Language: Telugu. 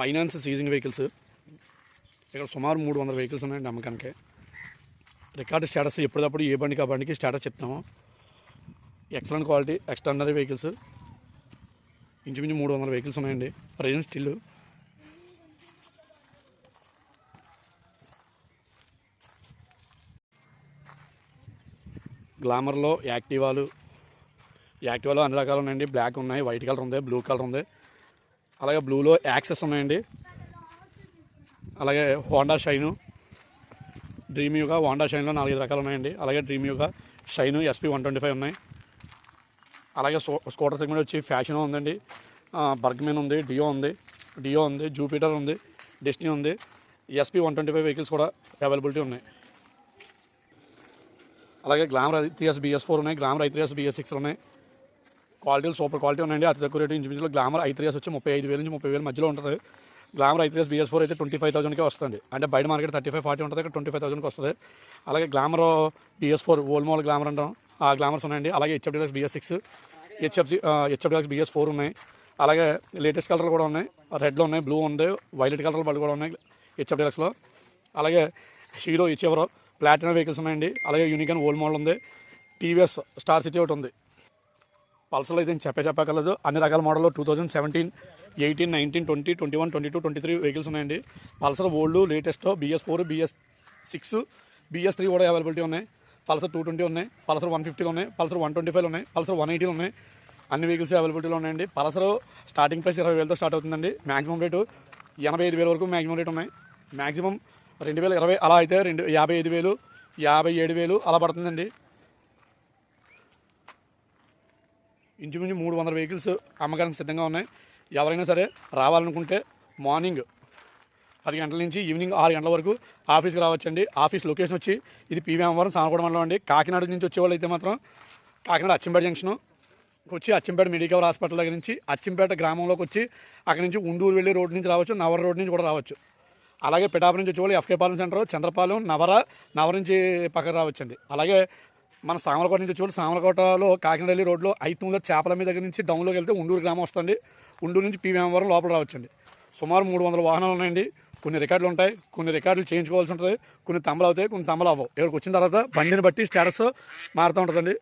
Finance seizing vehicles. ఇక్కడ సుమారు మూడు వందల వెహికల్స్ ఉన్నాయండి అమ్మకానికి. రికార్డు స్టేటస్ ఎప్పటికప్పుడు ఏ బండికి ఆ బండికి స్టేటస్ చెప్తాము. ఎక్సలెంట్ క్వాలిటీ ఎక్స్ట్రాడినరీ వెహికల్స్ ఇంచుమించు మూడు వందల వెహికల్స్ ఉన్నాయండి. Present still గ్లామర్లో యాక్టివాలు. యాక్టివాలో అన్ని రకాలు ఉన్నాయండి. బ్లాక్ ఉన్నాయి వైట్ కలర్ ఉంది బ్లూ కలర్ ఉంది. అలాగే బ్లూలో యాక్సెస్ ఉన్నాయండి. అలాగే Honda Shine Dream Yuga Honda షైన్లో నాలుగైదు రకాలు ఉన్నాయండి. అలాగే Dream Yuga Shine SP one twenty five ఉన్నాయి. అలాగే స్కూటర్ సెగ్మెంట్ వచ్చి ఫ్యాషన్ ఉందండి. బర్గ్మెన్ ఉంది డియో ఉంది డియో ఉంది జూపిటర్ ఉంది డెస్టినీ ఉంది SP one twenty five vehicles కూడా అవైలబిలిటీ ఉన్నాయి. అలాగే Glamour I three S BS four ఉన్నాయి Glamour I three S BS six ఉన్నాయి. క్వాలిటీలు సూపర్ క్వాలిటీ ఉన్నాయండి. అతి తక్కువ రేటు ఇంచుమించులో గ్లామర్ ఐత్రియాస్ వచ్చి ముప్పై ఐదు వేల నుంచి ముప్పై వేల మధ్యలో ఉంటుంది. గ్లామర్ ఐత్రియాస్ బిఎస్ ఫోర్ అయితే ట్వంటీ ఫైవ్ థౌసండ్కి వస్తుంది. అంటే బయట మార్కెట్ థర్టీ ఫైవ్ ఫార్టీ ఉంటుంది ఇక్కడ ట్వంటీ ఫైవ్ థౌసండ్కి వస్తుంది. అలాగే గ్లామర్ బిఎస్ ఫోర్ ఓల్మోల్ గ్లామర్ అంటాం. ఆ గ్లామర్స్ ఉన్నాయండి. అలాగే హెచ్ఎఫ్ డిలక్స్ బిఎస్ సిక్స్ హెచ్ఎఫ్సి హెచ్ఎఫ్ డిలక్స్ బిఎస్ ఫోర్ ఉన్నాయి. అలాగే లేటెస్ట్ కలర్ కూడా ఉన్నాయి. రెడ్లో ఉన్నాయి బ్లూ ఉంది వైలెట్ కలర్ బళ్ళు కూడా ఉన్నాయి హెచ్ఎఫ్ డిలక్స్లో. అలాగే హీరో హెచ్ఎవరో ప్లాటినం వెహికల్స్ ఉన్నాయండి. అలాగే యూనికాన్ ఓల్డ్ మోడల్ ఉంది. టీవీఎస్ స్టార్ సిటీ ఒకటి ఉంది. పల్సర్లో అయితే చెప్పే చెప్పగలదు. అన్ని రకాల మోడల్లో two thousand seventeen eighteen nineteen twenty twenty one twenty two twenty three vehicles ఉన్నాయండి Pulsar old latest BS four BS six BS three కూడా అవైలబిలిటీ ఉన్నాయి. పల్సర్ టూ ట్వంటీ ఉన్నాయి పల్సర్ వన్ ఫిఫ్టీ ఉన్నాయి పల్సర్ వన్ ట్వంటీ ఫైవ్ ఉన్నాయి పల్సర్ వన్ ఎయిటీ ఉన్నాయి. అన్ని వెహికల్స్ అవైలబిలిటీలో ఉన్నాయండి. పల్సర్ స్టార్టింగ్ ప్రైస్ ఇరవై వేలతో స్టార్ట్ అవుతుందండి. మ్యాక్సిమం రేటు ఎనభై ఐదు వేల వరకు మ్యాక్సిమం రేట్ ఉన్నాయి. మ్యాక్సిమం రెండు వేల ఇరవై అలా అయితే రెండు యాభై ఐదు వేలు యాభై ఏడు వేలు అలా పడుతుందండి. ఇంచుమించు మూడు వందల వెహికల్స్ అమ్మకానికి సిద్ధంగా ఉన్నాయి. ఎవరైనా సరే రావాలనుకుంటే మార్నింగ్ పది గంటల నుంచి ఈవినింగ్ ఆరు గంటల వరకు ఆఫీస్కి రావచ్చండి. ఆఫీస్ లొకేషన్ వచ్చి ఇది పీవీఎంవరం సానగూడ మండలం అండి. కాకినాడ నుంచి వచ్చేవాళ్ళు అయితే మాత్రం కాకినాడ అచ్చంపేట జంక్షను. వచ్చి అచ్చంపేట మెడికవర్ హాస్పిటల్ దగ్గర నుంచి అచ్చంపేట గ్రామంలోకి వచ్చి అక్కడి నుంచి ఉండూరు వెళ్ళే రోడ్ నుంచి రావచ్చు నవర రోడ్ నుంచి కూడా రావచ్చు. అలాగే పిఠాపురం నుంచి వచ్చేవాళ్ళు ఎఫ్కే పాలెం సెంటర్ చంద్రపాలెం నవర నవర నుంచి పక్కకు రావచ్చండి. అలాగే మన సామలకోట నుంచి వచ్చేవాళ్ళు సామలకోటలో కాకినాడ వెళ్ళి రోడ్లో ఐదు చేపల మీద దగ్గర నుంచి డౌన్లోకి వెళ్తే ఉండూరు గ్రామం వస్తుంది. ఉండూరు నుంచి పీవీఎంవరం లోపల రావచ్చండి. సుమారు మూడు వందల వాహనాలు ఉన్నాయండి. కొన్ని రికార్డులు ఉంటాయి. కొన్ని రికార్డులు చేయించుకోవాల్సి ఉంటుంది. కొన్ని తమ్మలు అవుతాయి కొన్ని తమ్మలు అవ్వవు. ఇక్కడికి వచ్చిన తర్వాత బండిని బట్టి స్టేటస్ మారుతూ ఉంటుందండి.